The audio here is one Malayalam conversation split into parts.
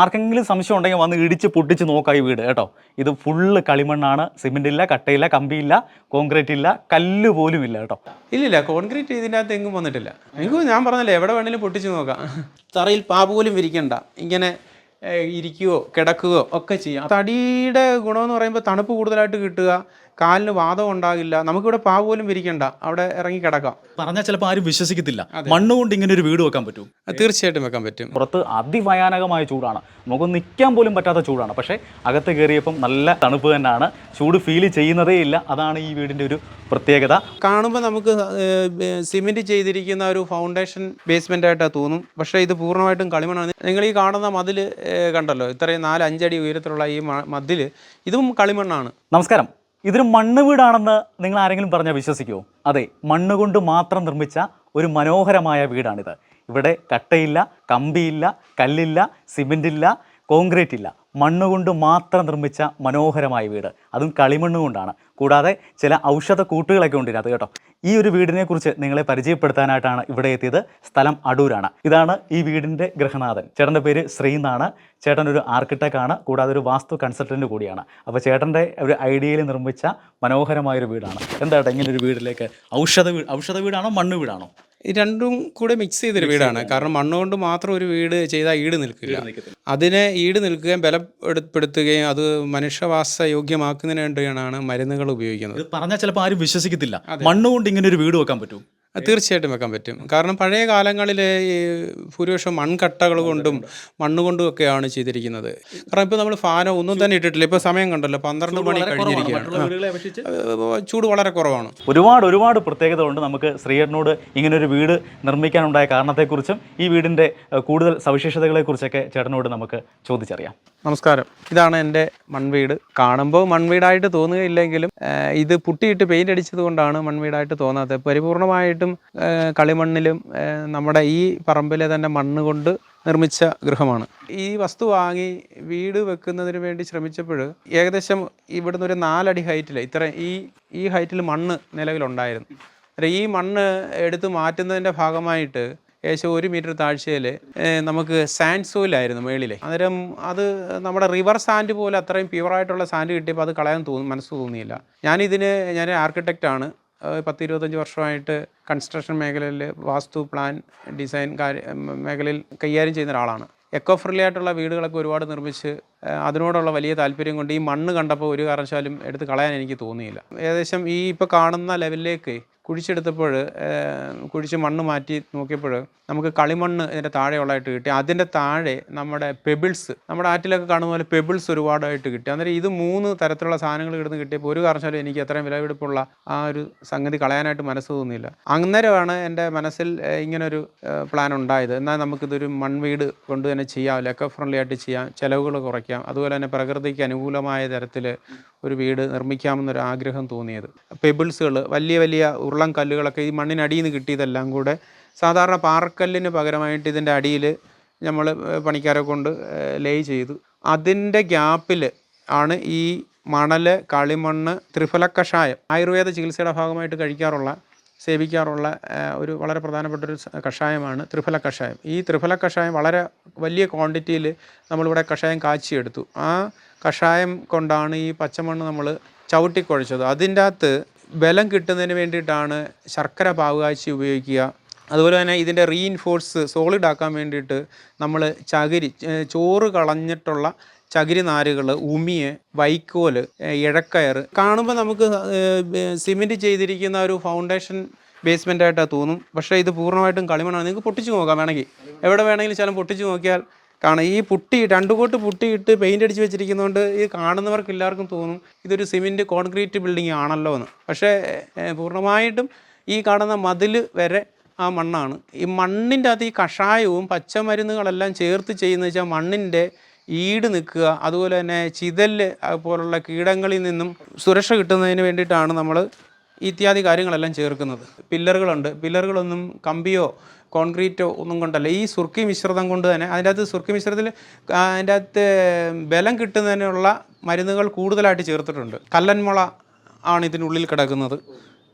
ആർക്കെങ്കിലും സംശയം ഉണ്ടെങ്കിൽ വന്ന് ഇടിച്ച് പൊട്ടിച്ച് നോക്കാം ഈ വീട് കേട്ടോ. ഇത് ഫുള്ള് കളിമണ്ണാണ് സിമെന്റ് ഇല്ല കട്ടയില്ല കമ്പിയില്ല കോൺക്രീറ്റ് ഇല്ല കല്ല് പോലും ഇല്ല കേട്ടോ. ഇല്ലില്ല കോൺക്രീറ്റ് ഇതിന്റെ അകത്ത് എങ്ങും വന്നിട്ടില്ല. എനിക്ക് ഞാൻ പറഞ്ഞല്ലേ എവിടെ വേണേലും പൊട്ടിച്ച് നോക്കാം. തറയിൽ പാ പോലും വിരിക്കണ്ട. ഇങ്ങനെ ഇരിക്കുകയോ കിടക്കുകയോ ഒക്കെ ചെയ്യാം. തടിയുടെ ഗുണമെന്ന് പറയുമ്പോൾ തണുപ്പ് കൂടുതലായിട്ട് കിട്ടുക. കാലിന് വാദം ഉണ്ടാകില്ല. നമുക്കിവിടെ പാവ് പോലും വിരിക്കണ്ട. അവിടെ ഇറങ്ങി കിടക്കാം. പറഞ്ഞാൽ ചിലപ്പോൾ ആരും വിശ്വസിക്കത്തില്ല. മണ്ണ് കൊണ്ട് ഇങ്ങനെ ഒരു വീട് വെക്കാൻ പറ്റും. തീർച്ചയായിട്ടും വെക്കാൻ പറ്റും. പുറത്ത് അതിഭയാനകമായ ചൂടാണ്. നമുക്ക് നിൽക്കാൻ പോലും പറ്റാത്ത ചൂടാണ്. പക്ഷേ അകത്ത് കയറിയപ്പം നല്ല തണുപ്പ് തന്നെയാണ്. ചൂട് ഫീൽ ചെയ്യുന്നതേ ഇല്ല. അതാണ് ഈ വീടിന്റെ ഒരു പ്രത്യേകത. കാണുമ്പോൾ നമുക്ക് സിമെന്റ് ചെയ്തിരിക്കുന്ന ഒരു ഫൗണ്ടേഷൻ ബേസ്മെന്റ് ആയിട്ടാണ് തോന്നും. പക്ഷേ ഇത് പൂർണമായിട്ടും കളിമണ്ണാണ്. നിങ്ങൾ ഈ കാണുന്ന മതിൽ കണ്ടല്ലോ. ഇത്രയും നാല് അഞ്ചടി ഉയരത്തിലുള്ള ഈ മതിൽ ഇതും കളിമണ്ണാണ്. നമസ്കാരം. ഇതൊരു മണ്ണ് വീടാണെന്ന് നിങ്ങൾ ആരെങ്കിലും പറഞ്ഞാൽ വിശ്വസിക്കുമോ അതെ മണ്ണ് കൊണ്ട് മാത്രം നിർമ്മിച്ച ഒരു മനോഹരമായ വീടാണിത്. ഇവിടെ കട്ടയില്ല കമ്പിയില്ല കല്ലില്ല സിമെന്റ് ഇല്ല കോൺക്രീറ്റ് ഇല്ല മണ്ണ് കൊണ്ട് മാത്രം നിർമ്മിച്ച മനോഹരമായ വീട്. അതും കളിമണ്ണ് കൊണ്ടാണ്. കൂടാതെ ചില ഔഷധ കൂട്ടുകളൊക്കെ ഉണ്ട് ഇതിനകത്ത് കേട്ടോ. ഈ ഒരു വീടിനെ കുറിച്ച് നിങ്ങളെ പരിചയപ്പെടുത്താനായിട്ടാണ് ഇവിടെ എത്തിയത് സ്ഥലം അടൂരാണ്. ഇതാണ് ഈ വീടിന്റെ ഗൃഹനാഥൻ. ചേട്ടന്റെ പേര് ശ്രീ എന്നാണ് ചേട്ടൻ ഒരു ആർക്കിടെക്ട് ആണ് കൂടാതെ ഒരു വാസ്തു കൺസൾട്ടന്റ് കൂടിയാണ്. അപ്പോൾ ചേട്ടന്റെ ഒരു ഐഡിയയിൽ നിർമ്മിച്ച മനോഹരമായൊരു വീടാണ്. എന്താ ഇങ്ങനൊരു ഇങ്ങനെ ഒരു ഔഷധ വീട് ഔഷധ വീടാണോ മണ്ണ് വീടാണോ? രണ്ടും കൂടെ മിക്സ് ചെയ്തൊരു വീടാണ്. കാരണം മണ്ണുകൊണ്ട് മാത്രം ഒരു വീട് ചെയ്താൽ ഈട് നിൽക്കില്ല. അതിനെ ഈട് നിൽക്കുകയും ബലപ്പെടുത്തുകയും അത് മനുഷ്യവാസ യോഗ്യമാക്കുന്നതിന് വേണ്ടിയാണ് മരുന്നുകൾ ഉപയോഗിക്കുന്നത്. പറഞ്ഞാൽ ചിലപ്പോൾ ആരും വിശ്വസിക്കത്തില്ല. മണ്ണുകൊണ്ട് ഇങ്ങനെ ഒരു വീട് വെക്കാൻ പറ്റും തീർച്ചയായിട്ടും വെക്കാൻ പറ്റും. കാരണം പഴയ കാലങ്ങളിൽ ഈ ഭൂരിപക്ഷം മൺകട്ടകൾ കൊണ്ടും മണ്ണ് കൊണ്ടും ഒക്കെയാണ് ചെയ്തിരിക്കുന്നത്. കാരണം ഇപ്പോൾ നമ്മൾ ഫാനോ ഒന്നും തന്നെ ഇട്ടിട്ടില്ല. ഇപ്പോൾ സമയം കണ്ടല്ലോ പന്ത്രണ്ട് മണി കഴിഞ്ഞിരിക്കുകയാണ്. ചൂട് വളരെ കുറവാണ്. ഒരുപാട് ഒരുപാട് പ്രത്യേകത പ്രത്യേകതകളുണ്ട് നമുക്ക് ശ്രീയറിനോട് ഇങ്ങനൊരു ഒരു വീട് നിർമ്മിക്കാനുണ്ടായ കാരണത്തെക്കുറിച്ചും ഈ വീടിന്റെ കൂടുതൽ സവിശേഷതകളെക്കുറിച്ചൊക്കെ ചേട്ടനോട് നമുക്ക് ചോദിച്ചറിയാം. നമസ്കാരം. ഇതാണ് എന്റെ മൺവീട്. കാണുമ്പോൾ മൺവീടായിട്ട് തോന്നുകയില്ലെങ്കിലും ഇത് പുട്ടിയിട്ട് പെയിന്റ് അടിച്ചത് കൊണ്ടാണ് മൺവീടായിട്ട് തോന്നാത്തത്. പരിപൂർണമായിട്ടും ആ, കളിമണ്ണിലും നമ്മുടെ ഈ പറമ്പിലെ തന്നെ മണ്ണ് കൊണ്ട് നിർമ്മിച്ച ഗൃഹമാണ്. ഈ വസ്തു വാങ്ങി വീട് വെക്കുന്നതിന് വേണ്ടി ശ്രമിച്ചപ്പോൾ ഏകദേശം ഇവിടുന്ന് ഒരു നാലടി ഹൈറ്റിൽ ഇത്ര ഈ ഈ ഹൈറ്റിൽ മണ്ണ് നിലവിലുണ്ടായിരുന്നു. ഈ മണ്ണ് എടുത്തു മാറ്റുന്നതിന്റെ ഭാഗമായിട്ട് ഏകദേശം ഒരു മീറ്റർ താഴ്ചയിൽ നമുക്ക് സാൻഡ് സോയിലായിരുന്നു മേളിലെ. അന്നേരം അത് നമ്മുടെ റിവർ സാൻഡ് പോലെ അത്രയും പ്യുവറായിട്ടുള്ള സാൻഡ് കിട്ടിയപ്പോൾ അത് കളയാൻ തോന്നും മനസ്സ് തോന്നിയില്ല. ഞാനിതിന് ഞാൻ ആർക്കിടെക്റ്റാണ്. പത്ത് ഇരുപത്തഞ്ച് വർഷമായിട്ട് കൺസ്ട്രക്ഷൻ മേഖലയിൽ വാസ്തു പ്ലാൻ ഡിസൈൻ കാര്യ മേഖലയിൽ കൈകാര്യം ചെയ്യുന്ന ഒരാളാണ്. എക്കോ ഫ്രണ്ട്ലി ആയിട്ടുള്ള വീടുകളൊക്കെ ഒരുപാട് നിർമ്മിച്ച് അതിനോടുള്ള വലിയ താല്പര്യം കൊണ്ട് ഈ മണ്ണ് കണ്ടപ്പോൾ ഒരു കാരണവശാലും എടുത്ത് കളയാൻ എനിക്ക് തോന്നിയില്ല. ഏകദേശം ഈ ഇപ്പോൾ കാണുന്ന ലെവലിലേക്ക് കുഴിച്ചെടുത്തപ്പോൾ കുഴിച്ച് മണ്ണ് മാറ്റി നോക്കിയപ്പോൾ നമുക്ക് കളിമണ്ണ് ഇതിന്റെ താഴെയുള്ളതായിട്ട് കിട്ടി. അതിന്റെ താഴെ നമ്മുടെ പെബിൾസ് നമ്മുടെ ആറ്റിലൊക്കെ കാണുന്ന പോലെ പെബിൾസ് ഒരുപാടായിട്ട് കിട്ടി. അന്നേരം ഇത് മൂന്ന് തരത്തിലുള്ള സാധനങ്ങൾ കിടന്ന് കിട്ടിയപ്പോൾ ഒരു കാരണവശാലും എനിക്ക് അത്രയും വിലപിടിപ്പുള്ള ആ ഒരു സംഗതി കളയാനായിട്ട് മനസ്സ് തോന്നിയില്ല. അന്നേരമാണ് എന്റെ മനസ്സിൽ ഇങ്ങനൊരു പ്ലാൻ ഉണ്ടായത്. എന്നാൽ നമുക്കിതൊരു മൺവീട് കൊണ്ട് തന്നെ ചെയ്യാം ലെക്ക ഫ്രണ്ട്ലി ആയിട്ട് ചെയ്യാം ചിലവുകൾ കുറയ്ക്കാം. അതുപോലെ തന്നെ പ്രകൃതിക്ക് അനുകൂലമായ തരത്തിൽ ഒരു വീട് നിർമ്മിക്കാമെന്നൊരു ആഗ്രഹം തോന്നിയത് പെബിൾസുകൾ വലിയ വലിയ ഉരുളൻ കല്ലുകളൊക്കെ ഈ മണ്ണിനടിയിൽ നിന്ന് കിട്ടിയതെല്ലാം കൂടെ സാധാരണ പാറക്കല്ലിന് പകരമായിട്ട് ഇതിന്റെ അടിയിൽ നമ്മൾ പണിക്കാരെ കൊണ്ട് ലേ ചെയ്തു. അതിന്റെ ഗ്യാപ്പിൽ ആണ് ഈ മണൽ കളിമണ്ണ് ത്രിഫല കഷായം ആയുർവേദ ചികിത്സയുടെ ഭാഗമായിട്ട് കഴിക്കാറുള്ള സേവിക്കാറുള്ള ഒരു വളരെ പ്രധാനപ്പെട്ട ഒരു കഷായമാണ് ത്രിഫല കഷായം ഈ ത്രിഫല കഷായം വളരെ വലിയ ക്വാണ്ടിറ്റിയിൽ നമ്മളിവിടെ കഷായം കാച്ചിയെടുത്തു. ആ കഷായം കൊണ്ടാണ് ഈ പച്ചമണ്ണ് നമ്മൾ ചവിട്ടിക്കുഴച്ചത് അതിന്റെ അകത്ത് ബലം കിട്ടുന്നതിന് വേണ്ടിയിട്ടാണ് ശർക്കര പാവുകാച്ചി ഉപയോഗിക്കുക. അതുപോലെ തന്നെ ഇതിന്റെ റീഇൻഫോഴ്സ് സോളിഡ് ആക്കാൻ വേണ്ടിയിട്ട് നമ്മൾ ചകിരി ചോറ് കളഞ്ഞിട്ടുള്ള ചകിരി നാരുകൾ ഉമിയ് വൈക്കോൽ ഇഴക്കയർ കാണുമ്പോൾ നമുക്ക് സിമെന്റ് ചെയ്തിരിക്കുന്ന ഒരു ഫൗണ്ടേഷൻ ബേസ്മെന്റ് ആയിട്ടാണ് തോന്നും. പക്ഷേ ഇത് പൂർണമായിട്ടും കളിമണ്ണാണ്. നിങ്ങൾക്ക് പൊട്ടിച്ച് നോക്കാം വേണമെങ്കിൽ. എവിടെ വേണമെങ്കിലും ചിലം പൊട്ടിച്ച് നോക്കിയാൽ കാണാം ഈ പുട്ടി രണ്ടു കോട്ട് പുട്ടിയിട്ട് പെയിന്റ് അടിച്ച് വെച്ചിരിക്കുന്നതുകൊണ്ട് ഇത് കാണുന്നവർക്ക് എല്ലാവർക്കും തോന്നും ഇതൊരു സിമെന്റ് കോൺക്രീറ്റ് ബിൽഡിംഗ് ആണല്ലോ എന്ന്. പക്ഷേ പൂർണമായിട്ടും ഈ കാണുന്ന മതിൽ വരെ ആ മണ്ണാണ്. ഈ മണ്ണിന്റെ അകത്ത് ഈ കഷായവും പച്ചമരുന്നുകളെല്ലാം ചേർത്ത് ചെയ്യുന്നത് വെച്ചാൽ മണ്ണിന്റെ ഈട് നിൽക്കുക അതുപോലെ തന്നെ ചിതൽ പോലുള്ള കീടങ്ങളിൽ നിന്നും സുരക്ഷ കിട്ടുന്നതിന് വേണ്ടിയിട്ടാണ് നമ്മൾ ഇത്യാദി കാര്യങ്ങളെല്ലാം ചേർക്കുന്നത്. പില്ലറുകളുണ്ട്. പില്ലറുകളൊന്നും കമ്പിയോ കോൺക്രീറ്റോ ഒന്നും കൊണ്ടല്ല. ഈ സുർക്കി മിശ്രിതം കൊണ്ട് തന്നെ അതിന്റെ അകത്ത് സുർക്കി മിശ്രിതത്തിൽ അതിന്റെ അകത്ത് ബലം കിട്ടുന്നതിനുള്ള മരുന്നുകൾ കൂടുതലായിട്ട് ചേർത്തിട്ടുണ്ട്. കല്ലൻമുള ആണ് ഇതിനുള്ളിൽ കിടക്കുന്നത്.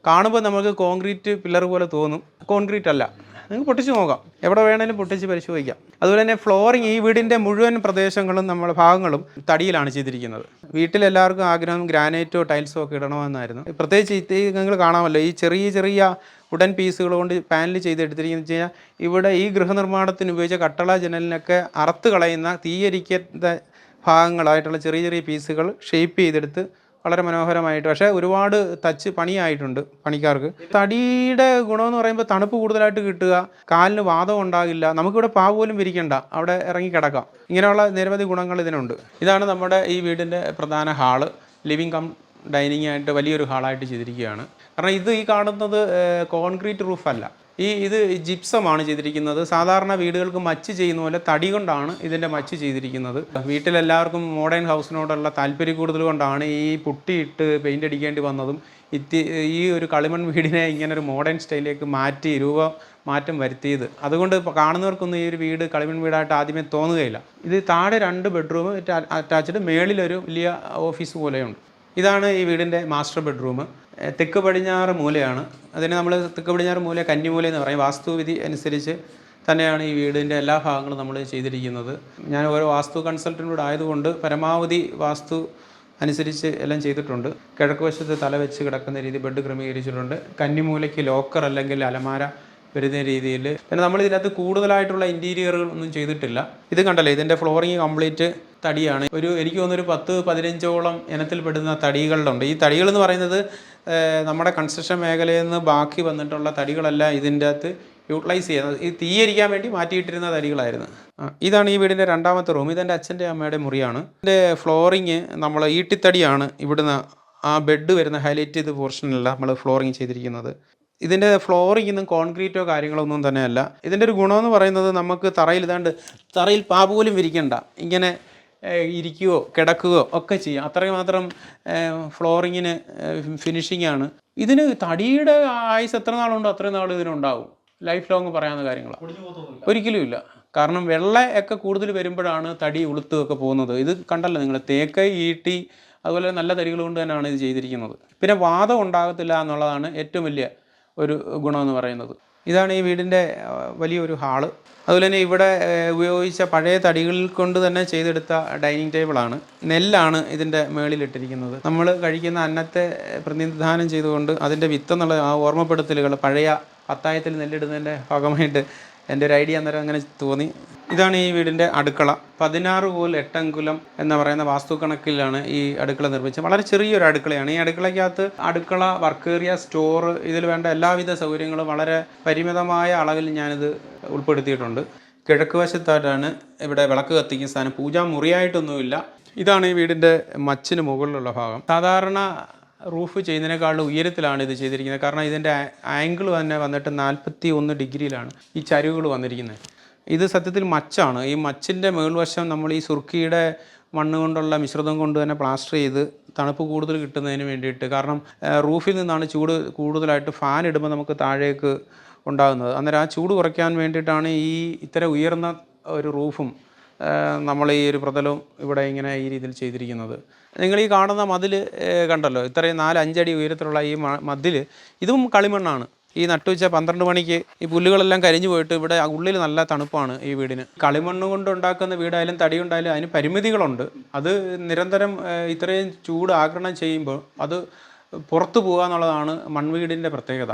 കാണുമ്പോൾ നമുക്ക് കോൺക്രീറ്റ് പില്ലർ പോലെ തോന്നും. കോൺക്രീറ്റ് അല്ല. നിങ്ങൾക്ക് പൊട്ടിച്ച് നോക്കാം. എവിടെ വേണേലും പൊട്ടിച്ച് പരിശോധിക്കാം. അതുപോലെ തന്നെ ഫ്ലോറിങ് ഈ വീടിന്റെ മുഴുവൻ പ്രദേശങ്ങളും നമ്മുടെ ഭാഗങ്ങളും തടിയിലാണ് ചെയ്തിരിക്കുന്നത്. വീട്ടിലെല്ലാവർക്കും ആഗ്രഹം ഗ്രാനൈറ്റോ ടൈൽസോ ഒക്കെ ഇടണമെന്നായിരുന്നു. പ്രത്യേകിച്ച് ഈ നിങ്ങൾ കാണാമല്ലോ. ഈ ചെറിയ ചെറിയ ഉടൻ പീസുകൾ കൊണ്ട് പാനൽ ചെയ്തെടുത്തിരിക്കുന്നത് വെച്ച് കഴിഞ്ഞാൽ ഇവിടെ ഈ ഗൃഹനിർമ്മാണത്തിന് ഉപയോഗിച്ച കട്ടള ജനലിനൊക്കെ അറുത്ത് കളയുന്ന തീയരിക്കുന്ന ഭാഗങ്ങളായിട്ടുള്ള ചെറിയ ചെറിയ പീസുകൾ ഷേപ്പ് ചെയ്തെടുത്ത് വളരെ മനോഹരമായിട്ട്. പക്ഷേ ഒരുപാട് തച്ച് പണിയായിട്ടുണ്ട് പണിക്കാർക്ക്. തടിയുടെ ഗുണമെന്ന് പറയുമ്പോൾ തണുപ്പ് കൂടുതലായിട്ട് കിട്ടുക കാലിന് വാദം ഉണ്ടാകില്ല നമുക്കിവിടെ പാവ് പോലും വിരിക്കണ്ട. അവിടെ ഇറങ്ങി കിടക്കാം. ഇങ്ങനെയുള്ള നിരവധി ഗുണങ്ങൾ ഇതിനുണ്ട്. ഇതാണ് നമ്മുടെ ഈ വീടിന്റെ പ്രധാന ഹാൾ. ലിവിങ് കം ഡൈനിങ് ആയിട്ട് വലിയൊരു ഹാളായിട്ട് ചെയ്തിരിക്കുകയാണ്. കാരണം ഇത് ഈ കാണുന്നത് കോൺക്രീറ്റ് റൂഫല്ല ഈ ഇത് ജിപ്സമാണ് ചെയ്തിരിക്കുന്നത്. സാധാരണ വീടുകൾക്ക് മച്ച് ചെയ്യുന്ന പോലെ തടി കൊണ്ടാണ് ഇതിന്റെ മച്ച് ചെയ്തിരിക്കുന്നത്. വീട്ടിലെല്ലാവർക്കും മോഡേൺ ഹൗസിനോടുള്ള താല്പര്യം കൂടുതൽ കൊണ്ടാണ് ഈ പുട്ടിയിട്ട് പെയിന്റ് അടിക്കേണ്ടി വന്നതും ഇത്തി ഈ ഒരു കളിമൺ വീടിനെ ഇങ്ങനെ ഒരു മോഡേൺ സ്റ്റൈലിലേക്ക് മാറ്റി രൂപ മാറ്റം വരുത്തിയത്. അതുകൊണ്ട് കാണുന്നവർക്കൊന്നും ഈ ഒരു വീട് കളിമൺ വീടായിട്ട് ആദ്യമേ തോന്നുകയില്ല. ഇത് താഴെ രണ്ട് ബെഡ്റൂം അറ്റാച്ച്ഡ് മേളിലൊരു വലിയ ഓഫീസ് പോലെയുണ്ട്. ഇതാണ് ഈ വീടിന്റെ മാസ്റ്റർ ബെഡ്റൂം. തെക്ക് പടിഞ്ഞാറ് മൂലയാണ്. അതിന് നമ്മൾ തെക്ക് പടിഞ്ഞാറ് മൂല കന്നിമൂല എന്ന് പറയും. വാസ്തുവിധി അനുസരിച്ച് തന്നെയാണ് ഈ വീടിന്റെ എല്ലാ ഭാഗങ്ങളും നമ്മൾ ചെയ്തിരിക്കുന്നത്. ഞാൻ ഓരോ വാസ്തു കൺസൾട്ടന്റ് ആയതുകൊണ്ട് പരമാവധി വാസ്തു അനുസരിച്ച് എല്ലാം ചെയ്തിട്ടുണ്ട്. കിഴക്ക് വശത്ത് തല വെച്ച് കിടക്കുന്ന രീതി ബെഡ് ക്രമീകരിച്ചിട്ടുണ്ട്. കന്നിമൂലയ്ക്ക് ലോക്കർ അല്ലെങ്കിൽ അലമാര വരുന്ന രീതിയിൽ പിന്നെ നമ്മൾ ഇതിനകത്ത് കൂടുതലായിട്ടുള്ള ഇന്റീരിയറുകൾ ഒന്നും ചെയ്തിട്ടില്ല. ഇത് കണ്ടല്ലേ ഇതിന്റെ ഫ്ലോറിങ് കംപ്ലീറ്റ് തടിയാണ്. ഒരു എനിക്ക് തോന്നുന്നു ഒരു പത്ത് പതിനഞ്ചോളം ഇനത്തിൽപ്പെടുന്ന തടികളുണ്ട്. ഈ തടികൾ എന്ന് പറയുന്നത് നമ്മുടെ കൺസ്ട്രക്ഷൻ മേഖലയിൽ നിന്ന് ബാക്കി വന്നിട്ടുള്ള തടികളല്ല ഇതിന്റെ അകത്ത് യൂട്ടിലൈസ് ചെയ്യുന്നത്. ഈ തീയരിക്കാൻ വേണ്ടി മാറ്റിയിട്ടിരുന്ന തടികളായിരുന്നു. ഇതാണ് ഈ വീടിന്റെ രണ്ടാമത്തെ റൂം ഇതെന്റെ അച്ഛന്റെ അമ്മയുടെ മുറിയാണ്. ഇതിന്റെ ഫ്ലോറിങ് നമ്മൾ ഈട്ടിത്തടിയാണ് ഇവിടുന്ന് ആ ബെഡ് വരുന്ന ഹൈലൈറ്റ് ചെയ്ത പോർഷനിലല്ല നമ്മൾ ഫ്ലോറിങ് ചെയ്തിരിക്കുന്നത്. ഇതിന്റെ ഫ്ലോറിങ്ങൊന്നും കോൺക്രീറ്റോ കാര്യങ്ങളോ ഒന്നും തന്നെയല്ല. ഇതിന്റെ ഒരു ഗുണമെന്ന് പറയുന്നത് നമുക്ക് തറയിൽ ഇതാണ്ട് തറയിൽ പാ പോലും വിരിക്കണ്ട. ഇങ്ങനെ ഇരിക്കുകയോ കിടക്കുകയോ ഒക്കെ ചെയ്യാം. അത്രയും മാത്രം ഫ്ലോറിങ്ങിന് ഫിനിഷിംഗ് ആണ്. ഇതിന് തടിയുടെ ആയുസ് എത്ര നാളുണ്ടോ അത്രയും നാൾ ഇതിനുണ്ടാവും. ലൈഫ് ലോങ് പറയാവുന്ന കാര്യങ്ങളാണ്. ഒരിക്കലും ഇല്ല. കാരണം വെള്ള ഒക്കെ കൂടുതൽ വരുമ്പോഴാണ് തടി ഉളുത്തുമൊക്കെ പോകുന്നത്. ഇത് കണ്ടല്ലോ നിങ്ങൾ തേക്ക് ഈട്ടി അതുപോലെ നല്ല തരികൾ കൊണ്ട് തന്നെയാണ് ഇത് ചെയ്തിരിക്കുന്നത്. പിന്നെ വാദം ഉണ്ടാകത്തില്ല എന്നുള്ളതാണ് ഏറ്റവും വലിയ ഒരു ഗുണമെന്ന് പറയുന്നത്. ഇതാണ് ഈ വീടിന്റെ വലിയൊരു ഹാൾ. അതുപോലെ തന്നെ ഇവിടെ ഉപയോഗിച്ച പഴയ തടികളിൽ കൊണ്ട് തന്നെ ചെയ്തെടുത്ത ഡൈനിങ് ടേബിളാണ്. നെല്ലാണ് ഇതിന്റെ മേളിലിട്ടിരിക്കുന്നത്. നമ്മൾ കഴിക്കുന്ന അന്നത്തെ പ്രതിനിധാനം ചെയ്തുകൊണ്ട് അതിന്റെ വിത്തെന്നുള്ള ആ ഓർമ്മപ്പെടുത്തലുകൾ പഴയ അത്തായത്തിൽ നെല്ലിടുന്നതിന്റെ ഭാഗമായിട്ട് എന്റെ ഒരു ഐഡിയ അന്നേരം അങ്ങനെ തോന്നി. ഇതാണ് ഈ വീടിന്റെ അടുക്കള. പതിനാറ് കോൽ എട്ടങ്കുലം എന്ന് പറയുന്ന വാസ്തു കണക്കിലാണ് ഈ അടുക്കള നിർമ്മിച്ചത്. വളരെ ചെറിയൊരു അടുക്കളയാണ്. ഈ അടുക്കളയ്ക്കകത്ത് അടുക്കള വർക്ക് ഏരിയ സ്റ്റോർ ഇതിൽ വേണ്ട എല്ലാവിധ സൗകര്യങ്ങളും വളരെ പരിമിതമായ അളവിൽ ഞാനിത് ഉൾപ്പെടുത്തിയിട്ടുണ്ട്. കിഴക്ക് വശത്തായിട്ടാണ് ഇവിടെ വിളക്ക് കത്തിക്കുന്ന സ്ഥാനം പൂജാമുറിയായിട്ടൊന്നുമില്ല. ഇതാണ് ഈ വീടിന്റെ മച്ചിന് മുകളിലുള്ള ഭാഗം. സാധാരണ റൂഫ് ചെയ്യുന്നതിനേക്കാളും ഉയരത്തിലാണ് ഇത് ചെയ്തിരിക്കുന്നത്. കാരണം ഇതിന്റെ ആംഗിൾ തന്നെ വന്നിട്ട് നാൽപ്പത്തി ഒന്ന് ഡിഗ്രിയിലാണ് ഈ ചരിവുകൾ വന്നിരിക്കുന്നത്. ഇത് സത്യത്തിൽ മച്ചാണ്. ഈ മച്ചിന്റെ മേൾവശം നമ്മൾ ഈ സുർക്കിയുടെ മണ്ണ് കൊണ്ടുള്ള മിശ്രിതം കൊണ്ട് തന്നെ പ്ലാസ്റ്റർ ചെയ്ത് തണുപ്പ് കൂടുതൽ കിട്ടുന്നതിന് വേണ്ടിയിട്ട്. കാരണം റൂഫിൽ നിന്നാണ് ചൂട് കൂടുതലായിട്ട് ഫാൻ ഇടുമ്പോൾ നമുക്ക് താഴേക്ക് ഉണ്ടാകുന്നത്. അന്നേരം ആ ചൂട് കുറയ്ക്കാൻ വേണ്ടിയിട്ടാണ് ഈ ഇത്തരം ഉയർന്ന ഒരു റൂഫും നമ്മൾ ഈ ഒരു പ്രതലവും ഇവിടെ ഇങ്ങനെ ഈ രീതിയിൽ ചെയ്തിരിക്കുന്നത്. നിങ്ങൾ ഈ കാണുന്ന മതിൽ കണ്ടല്ലോ ഇത്രയും നാല് അഞ്ചടി ഉയരത്തിലുള്ള ഈ മതിൽ ഇതും കളിമണ്ണാണ്. ഈ നട്ടുവെച്ച പന്ത്രണ്ട് മണിക്ക് ഈ പുല്ലുകളെല്ലാം കരിഞ്ഞു പോയിട്ട് ഇവിടെ ഉള്ളിൽ നല്ല തണുപ്പാണ് ഈ വീടിന്. കളിമണ്ണ് കൊണ്ട് ഉണ്ടാക്കുന്ന വീടായാലും തടി ഉണ്ടായാലും അതിന് പരിമിതികളുണ്ട്. അത് നിരന്തരം ഇത്രയും ചൂട് ആകരണം ചെയ്യുമ്പോൾ അത് പുറത്തു പോകുക എന്നുള്ളതാണ് മൺവീടിന്റെ പ്രത്യേകത.